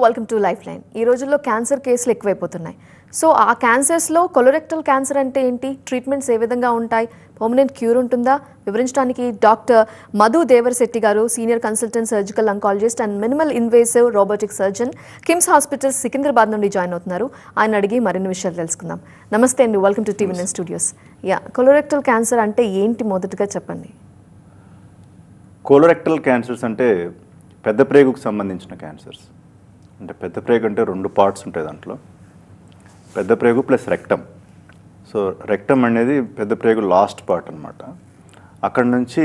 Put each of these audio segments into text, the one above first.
Morning welcome to life line ఈ రోజుల్లో cancer కేసులు ఎక్కువైపోతున్నాయి. సో ఆ క్యాన్సర్స్లో కొలోరెక్టల్ క్యాన్సర్ అంటే ఏంటి? ట్రీట్మెంట్స్ ఏ విధంగా ఉంటాయి? పర్మనెంట్ క్యూర్ ఉంటుందా? వివరించడానికి doctor Madhu Devarasetty garu senior consultant surgical oncologist and minimal invasive robotic surgeon KIMS hospital Secunderabad నుండి జాయిన్ అవుతున్నారు. ఆయన అడిగి మరిన్ని విషయాలు తెలుసుకుందాం. నమస్తే అండి welcome to TV nine studios ya colorectal cancer అంటే ఏంటి మొదటగా చెప్పండి? కోలోరెక్టల్ క్యాన్సర్స్ అంటే పెద్ద ప్రేగుకు సంబంధించిన క్యాన్సర్స్ అంటే పెద్ద ప్రేగు అంటే రెండు పార్ట్స్ ఉంటాయి దాంట్లో. పెద్ద ప్రేగు ప్లస్ రెక్టమ్. సో రెక్టమ్ అనేది పెద్ద ప్రేగు లాస్ట్ పార్ట్ అనమాట అక్కడ నుంచి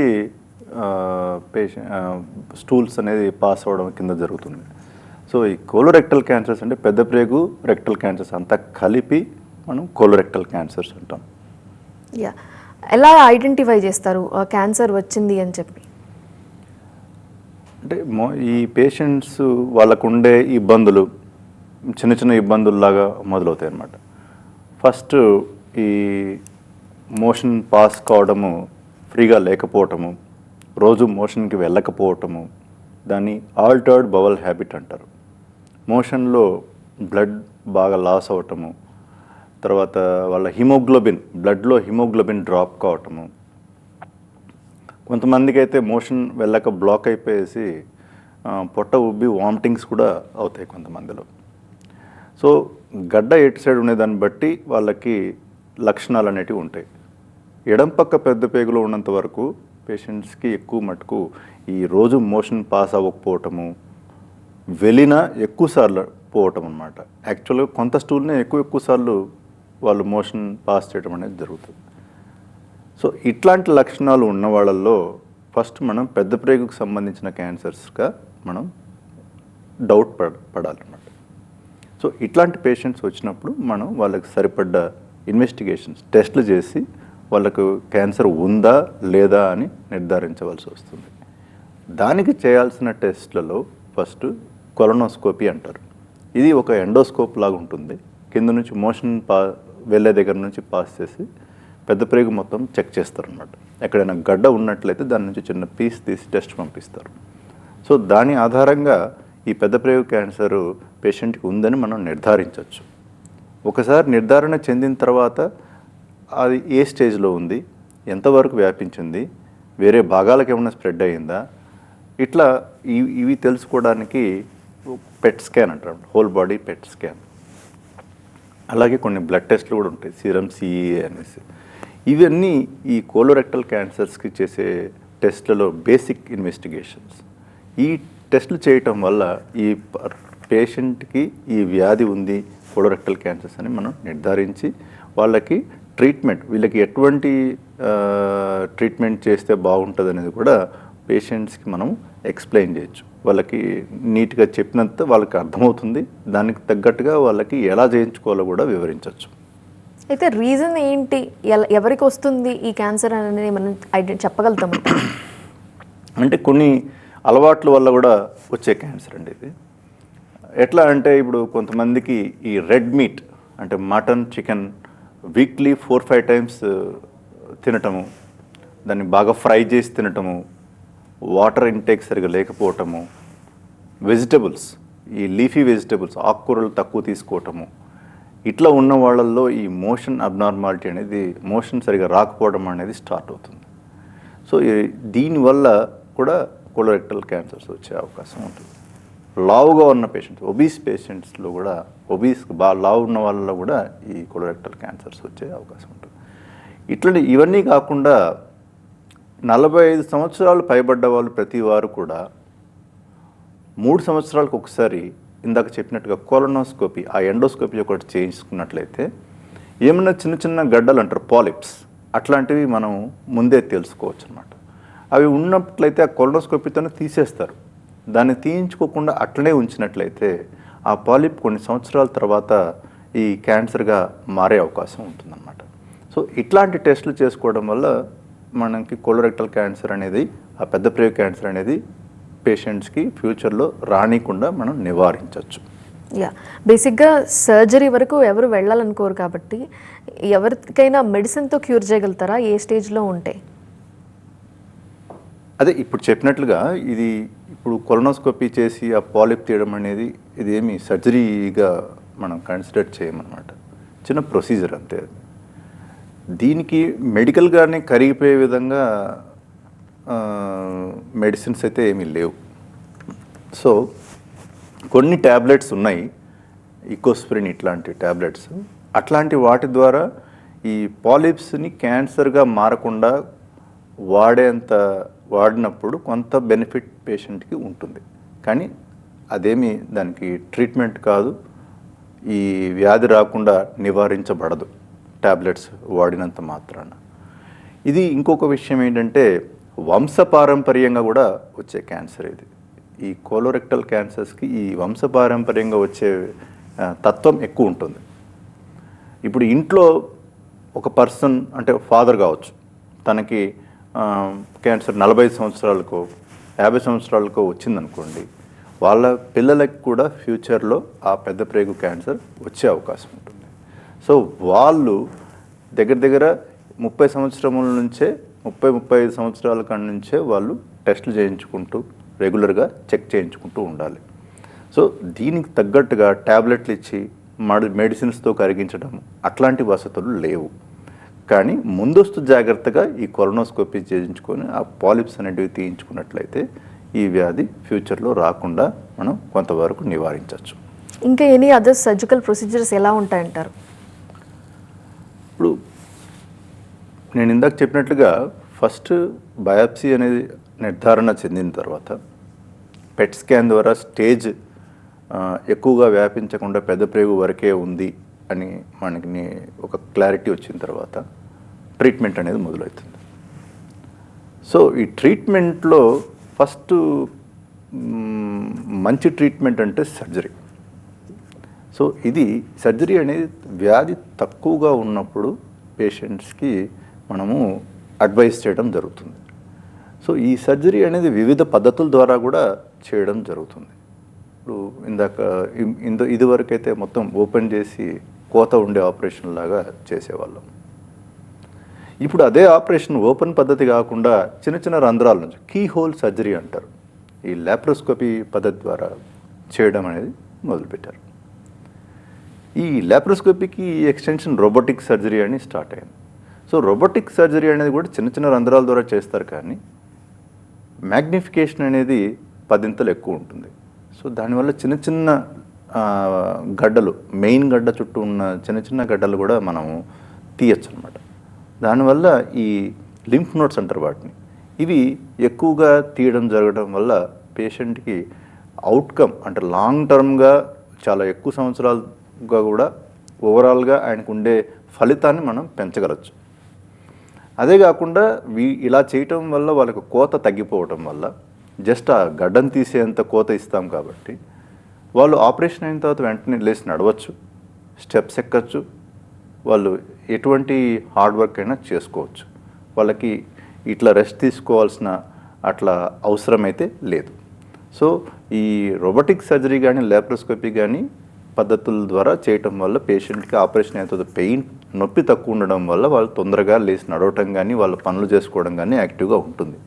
పేషెంట్ స్టూల్స్ అనేది పాస్ అవ్వడం కింద జరుగుతుంది. సో ఈ కోలోరెక్టల్ క్యాన్సర్స్ అంటే పెద్ద ప్రేగు రెక్టల్ క్యాన్సర్స్ అంతా కలిపి మనం కోలోరెక్టల్ క్యాన్సర్స్ అంటాం. యా. ఎలా ఐడెంటిఫై చేస్తారు? క్యాన్సర్ వచ్చింది అని చెప్పి. అంటే మో ఈ పేషెంట్స్ వాళ్ళకు ఉండే ఇబ్బందులు చిన్న చిన్న ఇబ్బందుల్లాగా మొదలవుతాయి అన్నమాట ఫస్ట్ ఈ మోషన్ పాస్ కావడము ఫ్రీగా లేకపోవటము రోజు మోషన్కి వెళ్ళకపోవటము దాన్ని ఆల్టర్డ్ బవల్ హ్యాబిట్ అంటారు. మోషన్లో బ్లడ్ బాగా లాస్ అవటము తర్వాత వాళ్ళ హిమోగ్లోబిన్ బ్లడ్లో హిమోగ్లోబిన్ డ్రాప్ కావటము కొంతమందికి అయితే మోషన్ వెళ్ళక బ్లాక్ అయిపోయేసి పొట్ట ఉబ్బి వామిటింగ్స్ కూడా అవుతాయి కొంతమందిలో. సో గడ్డ ఎటు సైడ్ ఉండేదాన్ని బట్టి వాళ్ళకి లక్షణాలు అనేటివి ఉంటాయి. ఎడం పక్క పెద్ద పేగులో ఉన్నంత వరకు పేషెంట్స్కి ఎక్కువ మటుకు ఈ రోజు మోషన్ పాస్ అవ్వకపోవటము వెళ్ళినా ఎక్కువ సార్లు పోవటం అనమాట యాక్చువల్గా కొంత స్టూల్నే ఎక్కువ ఎక్కువ సార్లు వాళ్ళు మోషన్ పాస్ చేయడం అనేది జరుగుతుంది. సో ఇట్లాంటి లక్షణాలు ఉన్న వాళ్ళల్లో ఫస్ట్ మనం పెద్ద ప్రేగుకు సంబంధించిన క్యాన్సర్స్గా మనం డౌట్ పడ పడాలన్నమాట. సో ఇట్లాంటి పేషెంట్స్ వచ్చినప్పుడు మనం వాళ్ళకి సరిపడ్డ ఇన్వెస్టిగేషన్స్ టెస్ట్లు చేసి వాళ్ళకు క్యాన్సర్ ఉందా లేదా అని నిర్ధారించవలసి వస్తుంది. దానికి చేయాల్సిన టెస్ట్లలో ఫస్ట్ కొలనోస్కోపీ అంటారు. ఇది ఒక ఎండోస్కోప్ లాగా ఉంటుంది కింద నుంచి మోషన్ పా వెళ్ళే దగ్గర నుంచి పాస్ చేసి పెద్ద ప్రేగు మొత్తం చెక్ చేస్తారు అన్నమాట ఎక్కడైనా గడ్డ ఉన్నట్లయితే దాని నుంచి చిన్న పీస్ తీసి టెస్ట్ పంపిస్తారు. సో దాని ఆధారంగా ఈ పెద్ద ప్రేగు క్యాన్సర్ పేషెంట్కి ఉందని మనం నిర్ధారించవచ్చు ఒకసారి నిర్ధారణ చెందిన తర్వాత అది ఏ స్టేజ్లో ఉంది ఎంతవరకు వ్యాపించింది వేరే భాగాలకు ఏమైనా స్ప్రెడ్ అయ్యిందా ఇట్లా ఇవి ఇవి తెలుసుకోవడానికి పెట్ స్కాన్ అంటారు హోల్ బాడీ పెట్ స్కాన్. అలాగే కొన్ని బ్లడ్ టెస్ట్లు కూడా ఉంటాయి సీరం సిఈఏ అనేసి. ఇవన్నీ ఈ కోలోరెక్టల్ క్యాన్సర్స్కి చేసే టెస్ట్లలో బేసిక్ ఇన్వెస్టిగేషన్స్ ఈ టెస్ట్లు చేయటం వల్ల ఈ పేషెంట్కి ఈ వ్యాధి ఉంది కోలోరెక్టల్ క్యాన్సర్స్ అని మనం నిర్ధారించి వాళ్ళకి ట్రీట్మెంట్ వీళ్ళకి ఎటువంటి ట్రీట్మెంట్ చేస్తే బాగుంటుంది అనేది కూడా పేషెంట్స్కి మనం ఎక్స్ప్లెయిన్ చేయొచ్చు. వాళ్ళకి నీట్గా చెప్పినంత వాళ్ళకి అర్థమవుతుంది. దానికి తగ్గట్టుగా వాళ్ళకి ఎలా చేయించుకోవాలో కూడా వివరించవచ్చు అయితే రీజన్ ఏంటి? ఎవరికి వస్తుంది ఈ క్యాన్సర్ అనేది మనం ఐడెంటి చెప్పగలుగుతాం అంటే కొన్ని అలవాట్ల వల్ల కూడా వచ్చే క్యాన్సర్ అండి ఇది. ఎట్లా అంటే ఇప్పుడు కొంతమందికి ఈ రెడ్ మీట్ అంటే mutton chicken weekly four five times తినటము దాన్ని బాగా ఫ్రై చేసి తినటము వాటర్ ఇంటేక్ సరిగా లేకపోవటము వెజిటబుల్స్ ఈ లీఫీ వెజిటబుల్స్ ఆకుకూరలు తక్కువ తీసుకోవటము ఇట్లా ఉన్న వాళ్ళల్లో ఈ మోషన్ అబ్నార్మాలిటీ అనేది మోషన్ సరిగా రాకపోవడం అనేది స్టార్ట్ అవుతుంది. సో దీనివల్ల కూడా కొలోరెక్టల్ క్యాన్సర్స్ వచ్చే అవకాశం ఉంటుంది. లావుగా ఉన్న పేషెంట్స్ ఒబీస్ పేషెంట్స్లో కూడా ఒబీస్ బాగా లావు ఉన్న వాళ్ళలో కూడా ఈ కొలోరెక్టల్ క్యాన్సర్స్ వచ్చే అవకాశం ఉంటుంది. ఇట్లాంటి ఇవన్నీ కాకుండా నలభై ఐదు సంవత్సరాలు పైబడ్డ వాళ్ళు ప్రతి వారు కూడా మూడు సంవత్సరాలకు ఒకసారి ఇందాక చెప్పినట్టుగా కోలనోస్కోపీ ఆ ఎండోస్కోపీ ఒకటి చేయించుకున్నట్లయితే ఏమైనా చిన్న చిన్న గడ్డలు అంటారు పాలిప్స్ అట్లాంటివి మనం ముందే తెలుసుకోవచ్చు అనమాట అవి ఉన్నట్లయితే ఆ కొలనోస్కోపీతోనే తీసేస్తారు. దాన్ని తీయించుకోకుండా అట్లనే ఉంచినట్లయితే ఆ పాలిప్ కొన్ని సంవత్సరాల తర్వాత ఈ క్యాన్సర్గా మారే అవకాశం ఉంటుందన్నమాట. సో ఇట్లాంటి టెస్టులు చేసుకోవడం వల్ల మనకి కోలోరెక్టల్ క్యాన్సర్ అనేది ఆ పెద్ద ప్రేగు క్యాన్సర్ అనేది పేషెంట్స్కి ఫ్యూచర్లో రానికుండా మనం నివారించవచ్చు యా బేసిక్గా సర్జరీ వరకు ఎవరు వెళ్ళాలనుకోరు కాబట్టి ఎవరికైనా మెడిసిన్తో క్యూర్ చేయగలుగుతారా? ఏ స్టేజ్లో ఉంటే? అదే ఇప్పుడు చెప్పినట్లుగా ఇది ఇప్పుడు కొలనోస్కోపీ చేసి ఆ పాలిప్ తీయడం అనేది ఇది ఏమి సర్జరీగా మనం కన్సిడర్ చేయమన్నమాట. చిన్న ప్రొసీజర్ అంతే. దీనికి మెడికల్గానే కరిగిపోయే విధంగా మెడిసిన్స్ అయితే ఏమీ లేవు. సో కొన్ని ట్యాబ్లెట్స్ ఉన్నాయి ఈకోస్ప్రిన్ ఇట్లాంటి ట్యాబ్లెట్స్ అట్లాంటి వాటి ద్వారా ఈ పాలిప్స్ని క్యాన్సర్గా మారకుండా వాడేంత వాడినప్పుడు కొంత బెనిఫిట్ పేషెంట్కి ఉంటుంది. కానీ అదేమి దానికి ట్రీట్మెంట్ కాదు. ఈ వ్యాధి రాకుండా నివారించబడదు ట్యాబ్లెట్స్ వాడినంత మాత్రాన. ఇది ఇంకొక విషయం ఏంటంటే వంశపారంపర్యంగా కూడా వచ్చే క్యాన్సర్ ఇది. ఈ కోలోరెక్టల్ క్యాన్సర్స్కి ఈ వంశపారంపర్యంగా వచ్చే తత్వం ఎక్కువ ఉంటుంది. ఇప్పుడు ఇంట్లో ఒక పర్సన్ అంటే ఫాదర్ కావచ్చు తనకి క్యాన్సర్ నలభై సంవత్సరాలకో యాభై సంవత్సరాలకో వచ్చిందనుకోండి వాళ్ళ పిల్లలకు కూడా ఫ్యూచర్లో ఆ పెద్ద ప్రేగు క్యాన్సర్ వచ్చే అవకాశం ఉంటుంది. సో వాళ్ళు దగ్గర దగ్గర ముప్పై సంవత్సరముల నుంచే ముప్పై ముప్పై ఐదు సంవత్సరాల కాడి నుంచే వాళ్ళు టెస్టులు చేయించుకుంటూ రెగ్యులర్గా చెక్ చేయించుకుంటూ ఉండాలి. సో దీనికి తగ్గట్టుగా ట్యాబ్లెట్లు ఇచ్చి మడి మెడిసిన్స్తో కరిగించడం అట్లాంటి వసతులు లేవు. కానీ ముందస్తు జాగ్రత్తగా ఈ కొలనోస్కోపీ చేయించుకొని ఆ పాలిప్స్ అనేటివి తీయించుకున్నట్లయితే ఈ వ్యాధి ఫ్యూచర్లో రాకుండా మనం కొంతవరకు నివారించవచ్చు ఇంకా ఎనీ అదర్ సర్జికల్ ప్రొసీజర్స్ ఎలా ఉంటాయంటారు? ఇప్పుడు నేను ఇందాక చెప్పినట్లుగా ఫస్ట్ బయాప్సీ అనేది నిర్ధారణ చెందిన తర్వాత పెట్ స్కాన్ ద్వారా స్టేజ్ ఎక్కువగా వ్యాపించకుండా పెద్ద ప్రేగు వరకే ఉంది అని మనకి ఒక క్లారిటీ వచ్చిన తర్వాత ట్రీట్మెంట్ అనేది మొదలవుతుంది. సో ఈ ట్రీట్మెంట్లో ఫస్ట్ మంచి ట్రీట్మెంట్ అంటే సర్జరీ. సో ఇది సర్జరీ అనేది వ్యాధి తక్కువగా ఉన్నప్పుడు పేషెంట్స్కి మనము అడ్వైస్ చేయడం జరుగుతుంది. సో ఈ సర్జరీ అనేది వివిధ పద్ధతుల ద్వారా కూడా చేయడం జరుగుతుంది. ఇప్పుడు ఇందాక ఇందు ఇదివరకైతే మొత్తం ఓపెన్ చేసి కోత ఉండే ఆపరేషన్ లాగా చేసేవాళ్ళం. ఇప్పుడు అదే ఆపరేషన్ ఓపెన్ పద్ధతి కాకుండా చిన్న చిన్న రంధ్రాల నుంచి కీ హోల్ సర్జరీ అంటారు. ఈ ల్యాప్రోస్కోపీ పద్ధతి ద్వారా చేయడం అనేది మొదలుపెట్టారు. ఈ ల్యాప్రోస్కోపీకి ఎక్స్టెన్షన్ రోబోటిక్ సర్జరీ అని స్టార్ట్ అయింది. సో రోబోటిక్ సర్జరీ అనేది కూడా చిన్న చిన్న రంధ్రాల ద్వారా చేస్తారు కానీ మ్యాగ్నిఫికేషన్ అనేది పదింతలు ఎక్కువ ఉంటుంది. సో దానివల్ల చిన్న చిన్న గడ్డలు మెయిన్ గడ్డ చుట్టూ ఉన్న చిన్న చిన్న గడ్డలు కూడా మనము తీయచ్చు అనమాట దానివల్ల ఈ లింఫ్ నోట్స్ అంటారు వాటిని. ఇవి ఎక్కువగా తీయడం జరగడం వల్ల పేషెంట్కి అవుట్కమ్ అంటే లాంగ్ టర్మ్గా చాలా ఎక్కువ సంవత్సరాలుగా కూడా ఓవరాల్గా ఆయనకు ఉండే ఫలితాన్ని మనం పెంచగలచ్చు. అదే కాకుండా వీ ఇలా చేయటం వల్ల వాళ్ళకి కోత తగ్గిపోవటం వల్ల జస్ట్ ఆ గడ్డం తీసేంత కోత ఇస్తాం కాబట్టి వాళ్ళు ఆపరేషన్ అయిన తర్వాత వెంటనే లేచి నడవచ్చు స్టెప్స్ ఎక్కచ్చు వాళ్ళు ఎటువంటి హార్డ్ వర్క్ అయినా చేసుకోవచ్చు. వాళ్ళకి ఇట్లా రెస్ట్ తీసుకోవాల్సిన అట్లా అవసరం అయితే లేదు. సో ఈ రోబోటిక్ సర్జరీ కానీ ల్యాప్రోస్కోపీ కానీ పద్ధతుల ద్వారా చేయటం వల్ల పేషెంట్కి ఆపరేషన్ అయిన తర్వాత పెయిన్ నొప్పి తక్కువ ఉండడం వల్ల వాళ్ళు తొందరగా లేచి నడవటం కానీ వాళ్ళ పనులు చేసుకోవడం కానీ యాక్టివ్గా ఉంటుంది.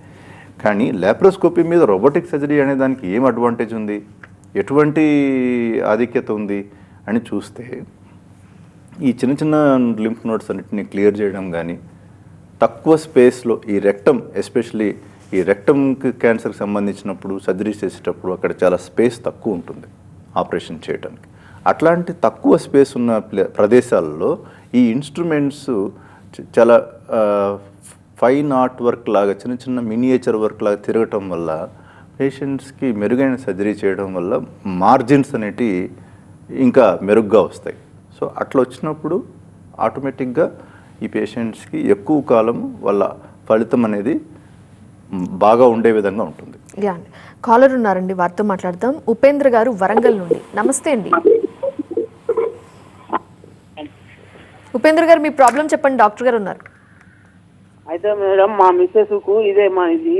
కానీ ల్యాప్రోస్కోపీ మీద రోబోటిక్ సర్జరీ అనే దానికి ఏం అడ్వాంటేజ్ ఉంది? ఎటువంటి ఆధిక్యత ఉంది? అని చూస్తే ఈ చిన్న చిన్న లింఫ్ నోట్స్ అన్నిటిని క్లియర్ చేయడం కానీ తక్కువ స్పేస్లో ఈ రెక్టమ్ ఎస్పెషలీ ఈ రెక్టమ్కి క్యాన్సర్కి సంబంధించినప్పుడు సర్జరీ చేసేటప్పుడు అక్కడ చాలా స్పేస్ తక్కువ ఉంటుంది ఆపరేషన్ చేయడానికి అట్లాంటి తక్కువ స్పేస్ ఉన్న ప్లే- ప్రదేశాల్లో ఈ ఇన్స్ట్రుమెంట్స్ చాలా ఫైన్ ఆర్ట్ వర్క్ లాగా చిన్న చిన్న మినియేచర్ వర్క్ లాగా తిరగటం వల్ల పేషెంట్స్కి మెరుగైన సర్జరీ చేయడం వల్ల మార్జిన్స్ అనేటివి ఇంకా మెరుగ్గా వస్తాయి. సో అట్లా వచ్చినప్పుడు ఆటోమేటిక్గా ఈ పేషెంట్స్కి ఎక్కువ కాలం వాళ్ళ ఫలితం అనేది బాగా ఉండే విధంగా ఉంటుంది. కాలర్ ఉన్నారండి వారితో మాట్లాడదాం. ఉపేంద్ర గారు వరంగల్ నుండి. నమస్తే అండి. ఉపేంద్ర గారు మీ ప్రాబ్లం చెప్పండి. డాక్టర్ గారు ఉన్నారు. అయితే మేడం మా మిస్సెస్కు ఇదే మా ఇది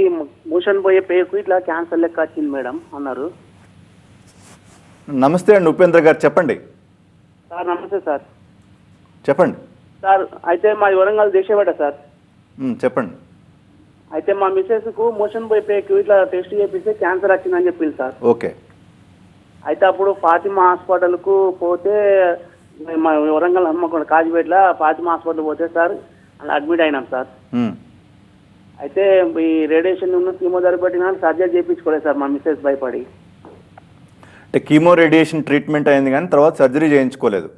మోషన్ పోయే పేకు ఇట్లా క్యాన్సర్ లెక్క వచ్చింది మేడం అన్నారు. నమస్తే అండి ఉపేంద్ర గారు చెప్పండి. సార్ నమస్తే సార్. చెప్పండి. సార్ అయితే మాది వరంగల్ దేశపేట సార్. మ్, చెప్పండి. అయితే మా మిస్సెస్కు మోషన్ పోయి పేకు ఇట్లా టెస్ట్ చేపిస్తే క్యాన్సర్ వచ్చిందని చెప్పింది సార్. ఓకే. అయితే అప్పుడు ఫాతిమా హాస్పిటల్కు పోతే మా వరంగల్ హమ్మకొండ కాజిపేటలో ఫాతిమా హాస్పిటల్ పోతే సార్ అలా అడ్మిట్ అయినాం సార్. మ్మ్. అయితే ఈ రేడియేషన్ ఉన్న కీమోథెరపీ పెట్టినా సర్జరీ చేయించుకోలేదు సార్ మా మిస్సెస్ భయపడి. అంటే కీమో రేడియేషన్ ట్రీట్మెంట్ అయింది కానీ తర్వాత సర్జరీ చేయించుకోలేదు.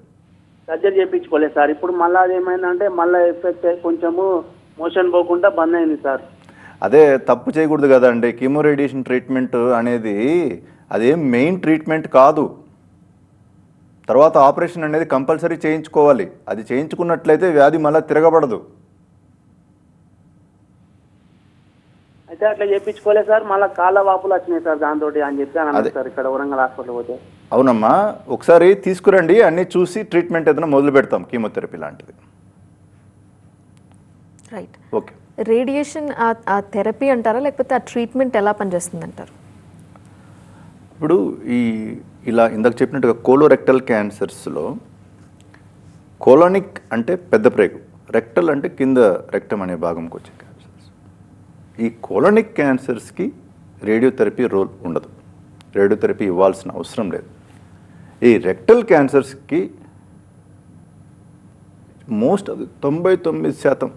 సర్జరీ చేయించుకోలేదు సార్. ఇప్పుడు మళ్ళీ అది ఏమైందంటే మళ్ళీ ఎఫెక్ట్ కొంచెము మోషన్ పోకుండా బంద్ అయింది సార్. అదే తప్పు చేయకూడదు కదండి. కీమో రేడియేషన్ ట్రీట్మెంట్ అనేది అదేం మెయిన్ ట్రీట్మెంట్ కాదు. తర్వాత ఆపరేషన్ అనేది కంపల్సరీ చేయించుకోవాలి. అది చేయించుకున్నట్లయితే వ్యాధి మళ్ళీ తిరగబడదు. అయితే అట్లా చేయించుకోలేదు సార్ మళ్ళీ కాళ్ళ వాపులు వచ్చినాయి సార్ దాంతో అని చెప్పి అని అన్నారు అదే. సార్ ఇక్కడ వరంగల్ హాస్పిటల్ పోతే. అవునమ్మా ఒకసారి తీసుకురండి అన్నీ చూసి ట్రీట్మెంట్ ఏదైనా మొదలు పెడతాం కీమోథెరపీ లాంటిది. రైట్. ఓకే. రేడియేషన్ ఆ థెరపీ అంటారా లేకపోతే ఆ ట్రీట్మెంట్ ఎలా పనిచేస్తుంది అంటారు ఇప్పుడు ఈ ఇలా ఇందాక చెప్పినట్టుగా కోలోరెక్టల్ క్యాన్సర్స్లో కోలోనిక్ అంటే పెద్ద ప్రేగు రెక్టల్ అంటే కింద రెక్టం అనే భాగంకి వచ్చే క్యాన్సర్స్ ఈ కోలోనిక్ క్యాన్సర్స్కి రేడియోథెరపీ రోల్ ఉండదు. రేడియోథెరపీ ఇవ్వాల్సిన అవసరం లేదు. ఈ రెక్టల్ క్యాన్సర్స్కి మోస్ట్ ఆఫ్ తొంభై తొమ్మిది శాతం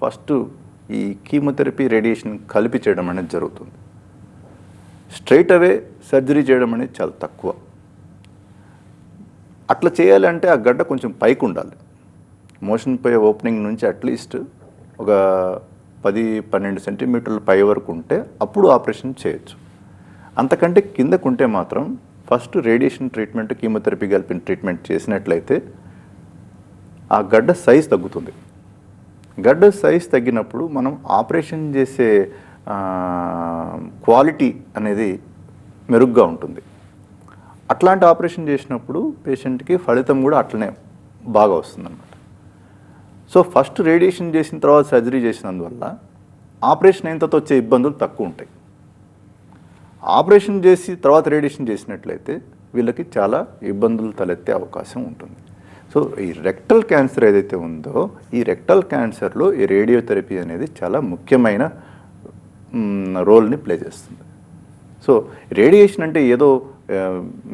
ఫస్ట్ ఈ కీమోథెరపీ రేడియేషన్ కలిపి చేయడం అనేది జరుగుతుంది. స్ట్రైట్ అవే సర్జరీ చేయడం అనేది చాలా తక్కువ. అట్లా చేయాలంటే ఆ గడ్డ కొంచెం పైకి ఉండాలి. మోషన్ పోయే ఓపెనింగ్ నుంచి అట్లీస్ట్ ఒక పది పన్నెండు సెంటీమీటర్ల పై వరకు ఉంటే అప్పుడు ఆపరేషన్ చేయొచ్చు. అంతకంటే కిందకుంటే మాత్రం ఫస్ట్ రేడియేషన్ ట్రీట్మెంట్ కీమోథెరపీ కలిపిన ట్రీట్మెంట్ చేసినట్లయితే ఆ గడ్డ సైజ్ తగ్గుతుంది. గడ్డ సైజ్ తగ్గినప్పుడు మనం ఆపరేషన్ చేసే క్వాలిటీ అనేది మెరుగ్గా ఉంటుంది. అట్లాంటి ఆపరేషన్ చేసినప్పుడు పేషెంట్కి ఫలితం కూడా అట్లనే బాగా వస్తుందన్నమాట. సో ఫస్ట్ రేడియేషన్ చేసిన తర్వాత సర్జరీ చేసినందువల్ల ఆపరేషన్ అయిన తర్వాత వచ్చే ఇబ్బందులు తక్కువ ఉంటాయి. ఆపరేషన్ చేసి తర్వాత రేడియేషన్ చేసినట్లయితే వీళ్ళకి చాలా ఇబ్బందులు తలెత్తే అవకాశం ఉంటుంది. సో ఈ రెక్టల్ క్యాన్సర్ ఏదైతే ఉందో ఈ రెక్టల్ క్యాన్సర్లో ఈ రేడియోథెరపీ అనేది చాలా ముఖ్యమైన రోల్ని ప్లే చేస్తుంది. సో రేడియేషన్ అంటే ఏదో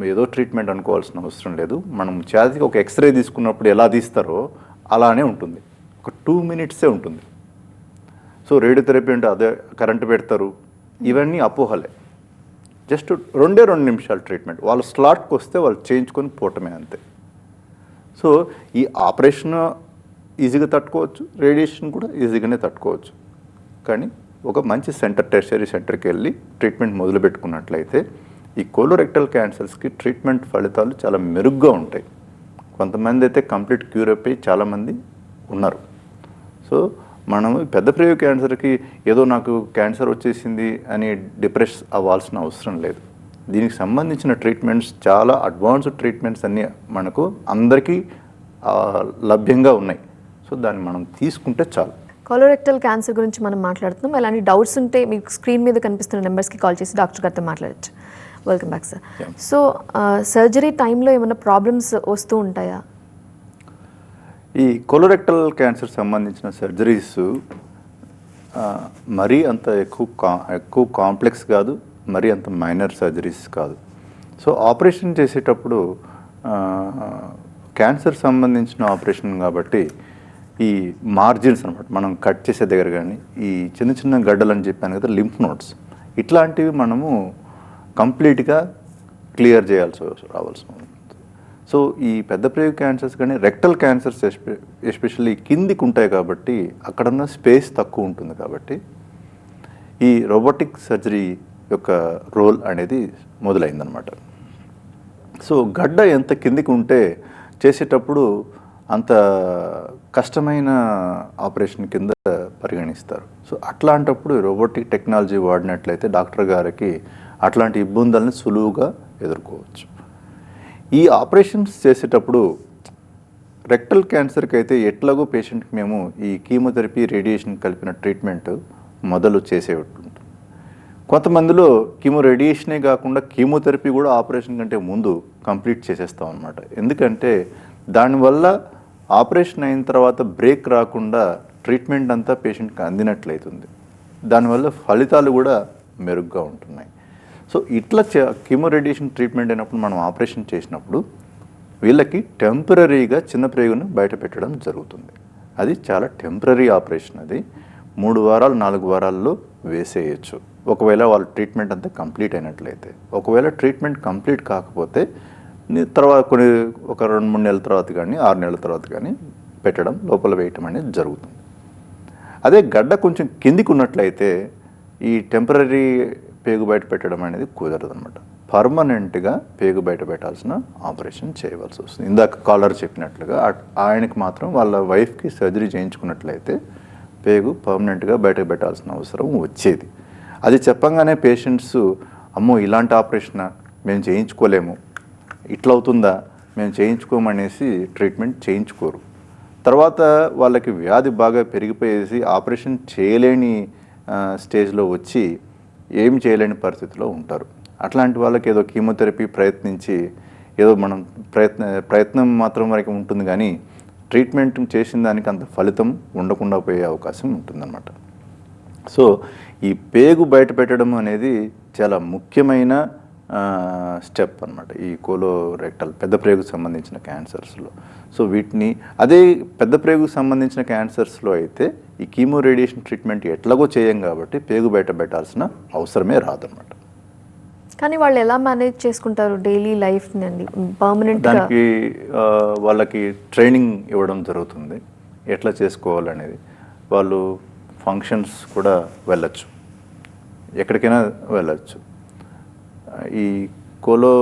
ఏదో ట్రీట్మెంట్ అనుకోవాల్సిన అవసరం లేదు. మనం ఛాతీకి ఒక ఎక్స్రే తీసుకున్నప్పుడు ఎలా తీస్తారో అలానే ఉంటుంది. ఒక టూ మినిట్సే ఉంటుంది. సో రేడియోథెరపీ అంటే అదే కరెంటు పెడతారు. ఇవన్నీ అపోహలే. జస్ట్ రెండే రెండు నిమిషాలు ట్రీట్మెంట్. వాళ్ళు స్లాట్కి వస్తే వాళ్ళు చేయించుకొని పోవటమే అంతే. సో ఈ ఆపరేషన్ ఈజీగా తట్టుకోవచ్చు. రేడియేషన్ కూడా ఈజీగానే తట్టుకోవచ్చు. కానీ ఒక మంచి సెంటర్ టెర్షరీ సెంటర్కి వెళ్ళి ట్రీట్మెంట్ మొదలు పెట్టుకున్నట్లయితే ఈ కోలోరెక్టల్ క్యాన్సర్స్కి ట్రీట్మెంట్ ఫలితాలు చాలా మెరుగ్గా ఉంటాయి. కొంతమంది అయితే కంప్లీట్ క్యూర్ అయిపోయి చాలామంది ఉన్నారు. సో మనం పెద్ద ప్రేగు క్యాన్సర్కి ఏదో నాకు క్యాన్సర్ వచ్చేసింది అని డిప్రెస్ అవ్వాల్సిన అవసరం లేదు. దీనికి సంబంధించిన ట్రీట్మెంట్స్ చాలా అడ్వాన్స్డ్ ట్రీట్మెంట్స్ అన్నీ మనకు అందరికీ లభ్యంగా ఉన్నాయి. సో దాన్ని మనం తీసుకుంటే చాలు. కొలోరెక్టల్ క్యాన్సర్ గురించి మనం మాట్లాడుతున్నాం. ఎలాంటి డౌట్స్ ఉంటే మీకు స్క్రీన్ మీద కనిపిస్తున్న నెంబర్స్కి కాల్ చేసి డాక్టర్ గారితో మాట్లాడచ్చు. Welcome back sir. So surgery టైంలో ఏమైనా ప్రాబ్లమ్స్ వస్తూ ఉంటాయా? ఈ కొలోరెక్టల్ క్యాన్సర్ సంబంధించిన సర్జరీస్ మరీ అంత ఎక్కువ కా ఎక్కువ కాంప్లెక్స్ కాదు మరీ అంత మైనర్ సర్జరీస్ కాదు. సో ఆపరేషన్ చేసేటప్పుడు క్యాన్సర్ సంబంధించిన ఆపరేషన్ కాబట్టి ఈ మార్జిన్స్ అనమాట మనం కట్ చేసే దగ్గర కానీ ఈ చిన్న చిన్న గడ్డలు అని చెప్పాను కదా లింఫ్ నోట్స్ ఇట్లాంటివి మనము కంప్లీట్గా క్లియర్ చేయాల్సి రావాల్సి ఉంటుంది సో ఈ పెద్ద ప్రేగు క్యాన్సర్స్ కానీ రెక్టల్ క్యాన్సర్స్ ఎస్పె ఎస్పెషల్లీ కిందికి ఉంటాయి కాబట్టి అక్కడున్న స్పేస్ తక్కువ ఉంటుంది కాబట్టి ఈ రోబోటిక్ సర్జరీ యొక్క రోల్ అనేది మొదలైందనమాట సో గడ్డ ఎంత కిందికి ఉంటే చేసేటప్పుడు అంత కష్టమైన ఆపరేషన్ కింద పరిగణిస్తారు. సో అట్లాంటప్పుడు రోబోటిక్ టెక్నాలజీ వాడినట్లయితే డాక్టర్ గారికి అట్లాంటి ఇబ్బందులను సులువుగా ఎదుర్కోవచ్చు. ఈ ఆపరేషన్స్ చేసేటప్పుడు రెక్టల్ క్యాన్సర్కి అయితే ఎట్లాగో పేషెంట్కి మేము ఈ కీమోథెరపీ రేడియేషన్ కలిపిన ట్రీట్మెంట్ మొదలు చేసే ఉంటుంది కొంతమందిలో కీమో రేడియేషనే కాకుండా కీమోథెరపీ కూడా ఆపరేషన్ కంటే ముందు కంప్లీట్ చేసేస్తాం అనమాట ఎందుకంటే దానివల్ల ఆపరేషన్ అయిన తర్వాత బ్రేక్ రాకుండా ట్రీట్మెంట్ అంతా పేషెంట్కి అందినట్లయితుంది. దానివల్ల ఫలితాలు కూడా మెరుగ్గా ఉంటున్నాయి. సో ఇట్లా కీమో రేడియేషన్ ట్రీట్మెంట్ అయినప్పుడు మనం ఆపరేషన్ చేసినప్పుడు వీళ్ళకి టెంపరీగా చిన్న ప్రేగును బయట పెట్టడం జరుగుతుంది. అది చాలా టెంపరీ ఆపరేషన్ అది. మూడు వారాలు నాలుగు వారాల్లో వేసేయచ్చు. ఒకవేళ వాళ్ళ ట్రీట్మెంట్ అంతా కంప్లీట్ అయినట్లయితే. ఒకవేళ ట్రీట్మెంట్ కంప్లీట్ కాకపోతే తర్వాత కొన్ని ఒక రెండు మూడు నెలల తర్వాత కానీ ఆరు నెలల తర్వాత కానీ పెట్టడం లోపల వేయటం అనేది జరుగుతుంది. అదే గడ్డ కొంచెం కిందికి ఉన్నట్లయితే ఈ టెంపరీ పేగు బయట పెట్టడం అనేది కుదరదు అనమాట పర్మనెంట్గా పేగు బయట పెట్టాల్సిన ఆపరేషన్ చేయవలసి వస్తుంది. ఇందాక కాలర్ చెప్పినట్లుగా ఆయనకి మాత్రం వాళ్ళ వైఫ్కి సర్జరీ చేయించుకున్నట్లయితే పేగు పర్మనెంట్గా బయట పెట్టాల్సిన అవసరం వచ్చేది. అది చెప్పంగానే పేషెంట్స్ అమ్మో ఇలాంటి ఆపరేషన్ మేము చేయించుకోలేము. ఇట్లవుతుందా? మేము చేయించుకోమనేసి ట్రీట్మెంట్ చేయించుకోరు. తర్వాత వాళ్ళకి వ్యాధి బాగా పెరిగిపోయేసి ఆపరేషన్ చేయలేని స్టేజ్లో వచ్చి ఏమి చేయలేని పరిస్థితిలో ఉంటారు. అట్లాంటి వాళ్ళకి ఏదో కీమోథెరపీ ప్రయత్నించి ఏదో మనం ప్రయత్న ప్రయత్నం మాత్రం వరకు ఉంటుంది కానీ ట్రీట్మెంట్ చేసిన దానికి అంత ఫలితం ఉండకుండా పోయే అవకాశం ఉంటుందన్నమాట. సో ఈ పేగు బయట పెట్టడం అనేది చాలా ముఖ్యమైన స్టెప్ అన్నమాట. ఈ కోలోరెక్టల్ పెద్ద ప్రేగుకు సంబంధించిన క్యాన్సర్స్లో. సో వీటిని అదే పెద్ద ప్రేగుకు సంబంధించిన క్యాన్సర్స్లో అయితే ఈ కీమో రేడియేషన్ ట్రీట్మెంట్ ఎట్లాగో చేయం కాబట్టి పేగు బయట పెట్టాల్సిన అవసరమే రాదనమాట కానీ వాళ్ళు ఎలా మేనేజ్ చేసుకుంటారు డైలీ లైఫ్ అండి? పర్మనెంట్గా దానికి వాళ్ళకి ట్రైనింగ్ ఇవ్వడం జరుగుతుంది. ఎట్లా చేసుకోవాలనేది. వాళ్ళు ఫంక్షన్స్ కూడా వెళ్ళచ్చు. ఎక్కడికైనా వెళ్ళచ్చు. ఈ కోలో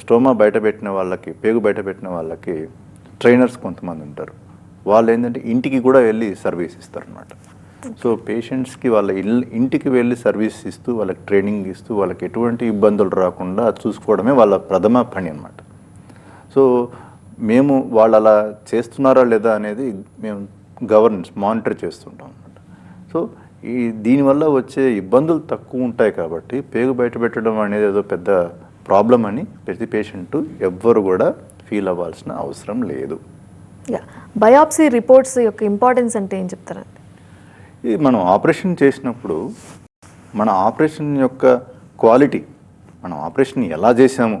స్టోమా బయటపెట్టిన వాళ్ళకి పేగు బయట పెట్టిన వాళ్ళకి ట్రైనర్స్ కొంతమంది ఉంటారు. వాళ్ళు ఏంటంటే ఇంటికి కూడా వెళ్ళి సర్వీస్ ఇస్తారు అనమాట సో పేషెంట్స్కి వాళ్ళ ఇల్ ఇంటికి వెళ్ళి సర్వీస్ ఇస్తూ వాళ్ళకి ట్రైనింగ్ ఇస్తూ వాళ్ళకి ఎటువంటి ఇబ్బందులు రాకుండా చూసుకోవడమే వాళ్ళ ప్రథమ పని అన్నమాట. సో మేము వాళ్ళు అలా చేస్తున్నారా లేదా అనేది మేము గవర్నెన్స్ మానిటర్ చేస్తుంటాం అనమాట సో ఈ దీనివల్ల వచ్చే ఇబ్బందులు తక్కువ ఉంటాయి కాబట్టి పేగు బయట పెట్టడం అనేది ఏదో పెద్ద ప్రాబ్లం అని ప్రతి పేషెంట్ ఎవ్వరు కూడా ఫీల్ అవ్వాల్సిన అవసరం లేదు. బయాప్సీ రిపోర్ట్స్ యొక్క ఇంపార్టెన్స్ అంటే ఏం చెప్తారండి ఇది మనం ఆపరేషన్ చేసినప్పుడు మన ఆపరేషన్ యొక్క క్వాలిటీ మనం ఆపరేషన్ ఎలా చేసాము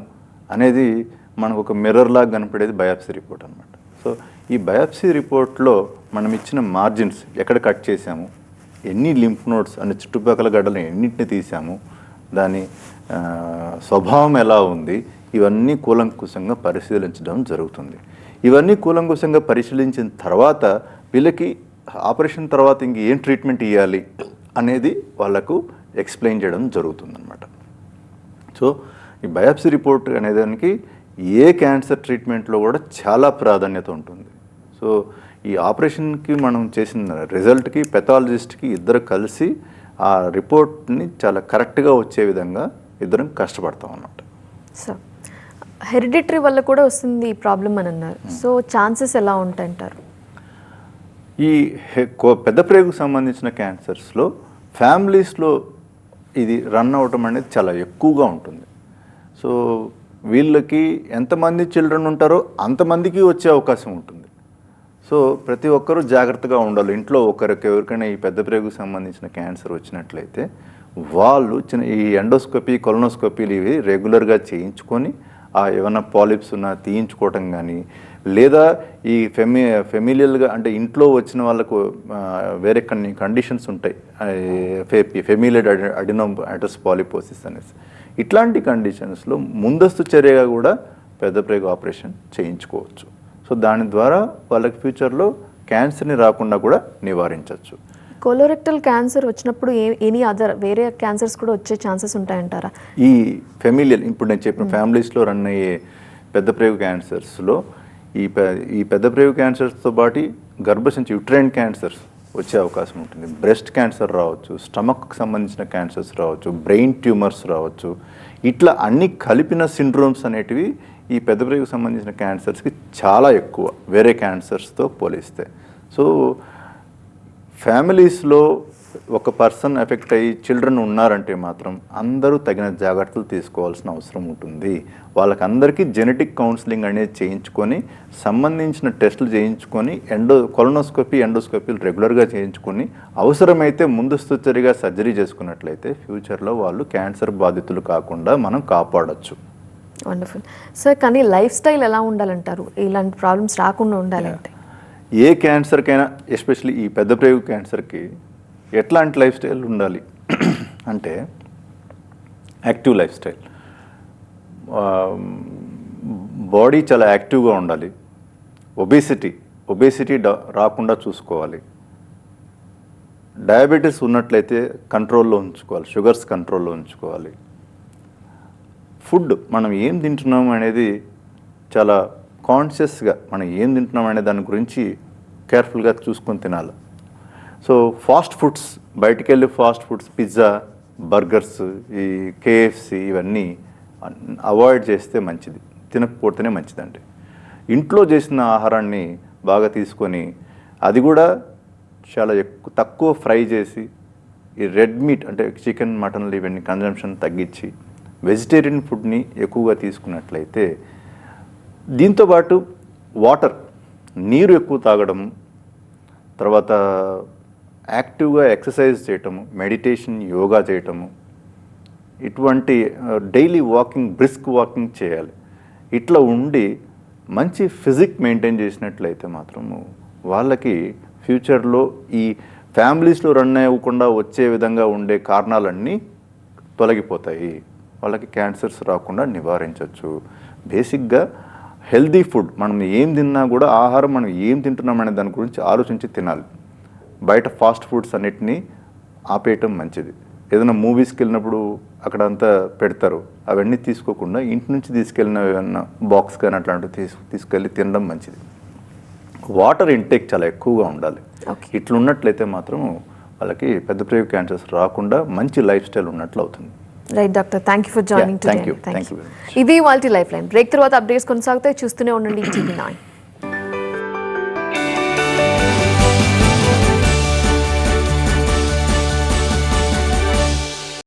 అనేది మనకు ఒక మిర్రర్ లాగా కనపడేది బయాప్సీ రిపోర్ట్ అనమాట సో ఈ బయాప్సీ రిపోర్ట్లో మనం ఇచ్చిన మార్జిన్స్ ఎక్కడ కట్ చేసాము ఎన్ని లింఫ్ నోట్స్ అంటే చుట్టుపక్కల గడ్డలు ఎన్నింటిని తీసాము దాని స్వభావం ఎలా ఉంది ఇవన్నీ కూలంకుశంగా పరిశీలించడం జరుగుతుంది. ఇవన్నీ కూలంకుశంగా పరిశీలించిన తర్వాత వీళ్ళకి ఆపరేషన్ తర్వాత ఇంక ఏం ట్రీట్మెంట్ ఇవ్వాలి అనేది వాళ్ళకు ఎక్స్ప్లెయిన్ చేయడం జరుగుతుందన్నమాట. సో ఈ బయాప్సీ రిపోర్ట్ అనేదానికి ఏ క్యాన్సర్ ట్రీట్మెంట్లో కూడా చాలా ప్రాధాన్యత ఉంటుంది. సో ఈ ఆపరేషన్కి మనం చేసిన రిజల్ట్కి పెథాలజిస్ట్కి ఇద్దరు కలిసి ఆ రిపోర్ట్ని చాలా కరెక్ట్గా వచ్చే విధంగా ఇద్దరం కష్టపడతాం అన్నమాట. సో హెరిడిటరీ వల్ల కూడా వస్తుంది ఈ ప్రాబ్లం అని అన్నారు. సో ఛాన్సెస్ ఎలా ఉంటాయంటారు? ఈ పెద్ద ప్రేగుకు సంబంధించిన క్యాన్సర్స్లో ఫ్యామిలీస్లో ఇది రన్ అవటం అనేది చాలా ఎక్కువగా ఉంటుంది. సో వీళ్ళకి ఎంతమంది చిల్డ్రన్ ఉంటారో అంతమందికి వచ్చే అవకాశం ఉంటుంది. సో ప్రతి ఒక్కరూ జాగ్రత్తగా ఉండాలి. ఇంట్లో ఒకరికి ఎవరికైనా ఈ పెద్ద ప్రేగుకు సంబంధించిన క్యాన్సర్ వచ్చినట్లయితే వాళ్ళు చిన్న ఈ ఎండోస్కోపీ కొలనోస్కోపీలు ఇవి రెగ్యులర్గా చేయించుకొని ఆ ఏమైనా పాలిప్స్ ఉన్నా తీయించుకోవటం కానీ లేదా ఈ ఫెమి ఫెమిలియల్గా అంటే ఇంట్లో వచ్చిన వాళ్ళకు వేరే కొన్ని కండిషన్స్ ఉంటాయి. ఫెమిలియడ్ అడినో అటస్ పాలిపోసిస్ అనేసి. ఇట్లాంటి కండిషన్స్లో ముందస్తు చర్యగా కూడా పెద్ద ప్రేగు ఆపరేషన్ చేయించుకోవచ్చు. సో దాని ద్వారా వాళ్ళకి ఫ్యూచర్లో క్యాన్సర్ని రాకుండా కూడా నివారించవచ్చు. కోలోరెక్టల్ క్యాన్సర్ వచ్చినప్పుడు ఏ ఎనీ అదర్ వేరే క్యాన్సర్స్ కూడా వచ్చే ఛాన్సెస్ ఉంటాయంటారా? ఈ ఫెమిలియల్ ఇప్పుడు నేను చెప్పిన ఫ్యామిలీస్లో రన్ అయ్యే పెద్ద ప్రేగు క్యాన్సర్స్లో ఈ పె ఈ పెద్ద ప్రేగు క్యాన్సర్స్తో పాటు గర్భసంచి యుట్రైన్ క్యాన్సర్స్ వచ్చే అవకాశం ఉంటుంది. బ్రెస్ట్ క్యాన్సర్ రావచ్చు స్టమక్కి సంబంధించిన క్యాన్సర్స్ రావచ్చు బ్రెయిన్ ట్యూమర్స్ రావచ్చు. ఇట్లా అన్ని కలిపిన సిండ్రోమ్స్ అనేటివి ఈ పెద్ద సంబంధించిన క్యాన్సర్స్కి చాలా ఎక్కువ వేరే క్యాన్సర్స్తో పోలిస్తే. సో ఫ్యామిలీస్లో ఒక పర్సన్ ఎఫెక్ట్ అయ్యి చిల్డ్రన్ ఉన్నారంటే మాత్రం అందరూ తగిన జాగ్రత్తలు తీసుకోవాల్సిన అవసరం ఉంటుంది. వాళ్ళకందరికీ జెనెటిక్ కౌన్సిలింగ్ అనేది చేయించుకొని సంబంధించిన టెస్టులు చేయించుకొని ఎండో కొలనోస్కోపీ ఎండోస్కోపీలు రెగ్యులర్గా చేయించుకొని అవసరమైతే ముందస్తు చర్యగా సర్జరీ చేసుకున్నట్లయితే ఫ్యూచర్లో వాళ్ళు క్యాన్సర్ బాధితులు కాకుండా మనం కాపాడచ్చు. వండర్ఫుల్ సార్ కానీ లైఫ్ స్టైల్ ఎలా ఉండాలంటారు? ఇలాంటి ప్రాబ్లమ్స్ రాకుండా ఉండాలంటే. ఏ క్యాన్సర్కైనా ఎస్పెషల్లీ ఈ పెద్ద ప్రేగు క్యాన్సర్కి ఎట్లాంటి లైఫ్ స్టైల్ ఉండాలి? అంటే యాక్టివ్ లైఫ్ స్టైల్. బాడీ చాలా యాక్టివ్గా ఉండాలి. ఒబేసిటీ ఒబేసిటీ రాకుండా చూసుకోవాలి. డయాబెటీస్ ఉన్నట్లయితే కంట్రోల్లో ఉంచుకోవాలి. షుగర్స్ కంట్రోల్లో ఉంచుకోవాలి. ఫుడ్ మనం ఏం తింటున్నాం అనేది చాలా కాన్షియస్గా మనం ఏం తింటున్నాం అనే దాని గురించి కేర్ఫుల్గా చూసుకొని తినాలి. సో ఫాస్ట్ ఫుడ్స్ బయటికి వెళ్ళి ఫాస్ట్ ఫుడ్స్ పిజ్జా బర్గర్స్ ఈ కేఎఫ్సి ఇవన్నీ అవాయిడ్ చేస్తే మంచిది. తినకపోతేనే మంచిదండి. ఇంట్లో చేసిన ఆహారాన్ని బాగా తీసుకొని అది కూడా చాలా ఎక్కువ తక్కువ ఫ్రై చేసి ఈ రెడ్ మీట్ అంటే చికెన్ మటన్లు ఇవన్నీ కన్జంప్షన్ తగ్గించి వెజిటేరియన్ ఫుడ్ని ఎక్కువగా తీసుకున్నట్లయితే దీంతోపాటు వాటర్ నీరు ఎక్కువ తాగడం తర్వాత యాక్టివ్గా ఎక్సర్సైజ్ చేయటము మెడిటేషన్ యోగా చేయటము ఇటువంటి డైలీ వాకింగ్ బ్రిస్క్ వాకింగ్ చేయాలి. ఇట్లా ఉండి మంచి ఫిజిక్ మెయింటైన్ చేసినట్లయితే మాత్రము వాళ్ళకి ఫ్యూచర్లో ఈ ఫ్యామిలీస్లో రన్ అవ్వకుండా వచ్చే విధంగా ఉండే కారణాలన్నీ తొలగిపోతాయి. వాళ్ళకి క్యాన్సర్స్ రాకుండా నివారించవచ్చు బేసిక్గా హెల్దీ ఫుడ్ మనం ఏం తిన్నా కూడా ఆహారం మనం ఏం తింటున్నాం అనే దాని గురించి ఆలోచించి తినాలి. బయట ఫాస్ట్ ఫుడ్స్ అన్నిటినీ ఆపేయటం మంచిది. ఏదైనా మూవీస్కి వెళ్ళినప్పుడు అక్కడ అంతా పెడతారు. అవన్నీ తీసుకోకుండా ఇంటి నుంచి తీసుకెళ్ళిన ఏమన్నా బాక్స్ కానీ అట్లాంటివి తీసు తీసుకెళ్ళి తినడం మంచిది. వాటర్ ఇంటేక్ చాలా ఎక్కువగా ఉండాలి. Okay. ఇట్లా ఉన్నట్లయితే మాత్రం వాళ్ళకి పెద్ద ప్రేగు క్యాన్సర్స్ రాకుండా మంచి లైఫ్ స్టైల్ ఉన్నట్లు అవుతుంది. Right doctor thank you for joining today you. Very much. ఇది వాల్టీ లైఫ్ లైన్. బ్రేక్ తర్వాత అప్డేట్స్ కొనసాగుతాయి చూస్తూనే ఉండండి టీవీ నైన్.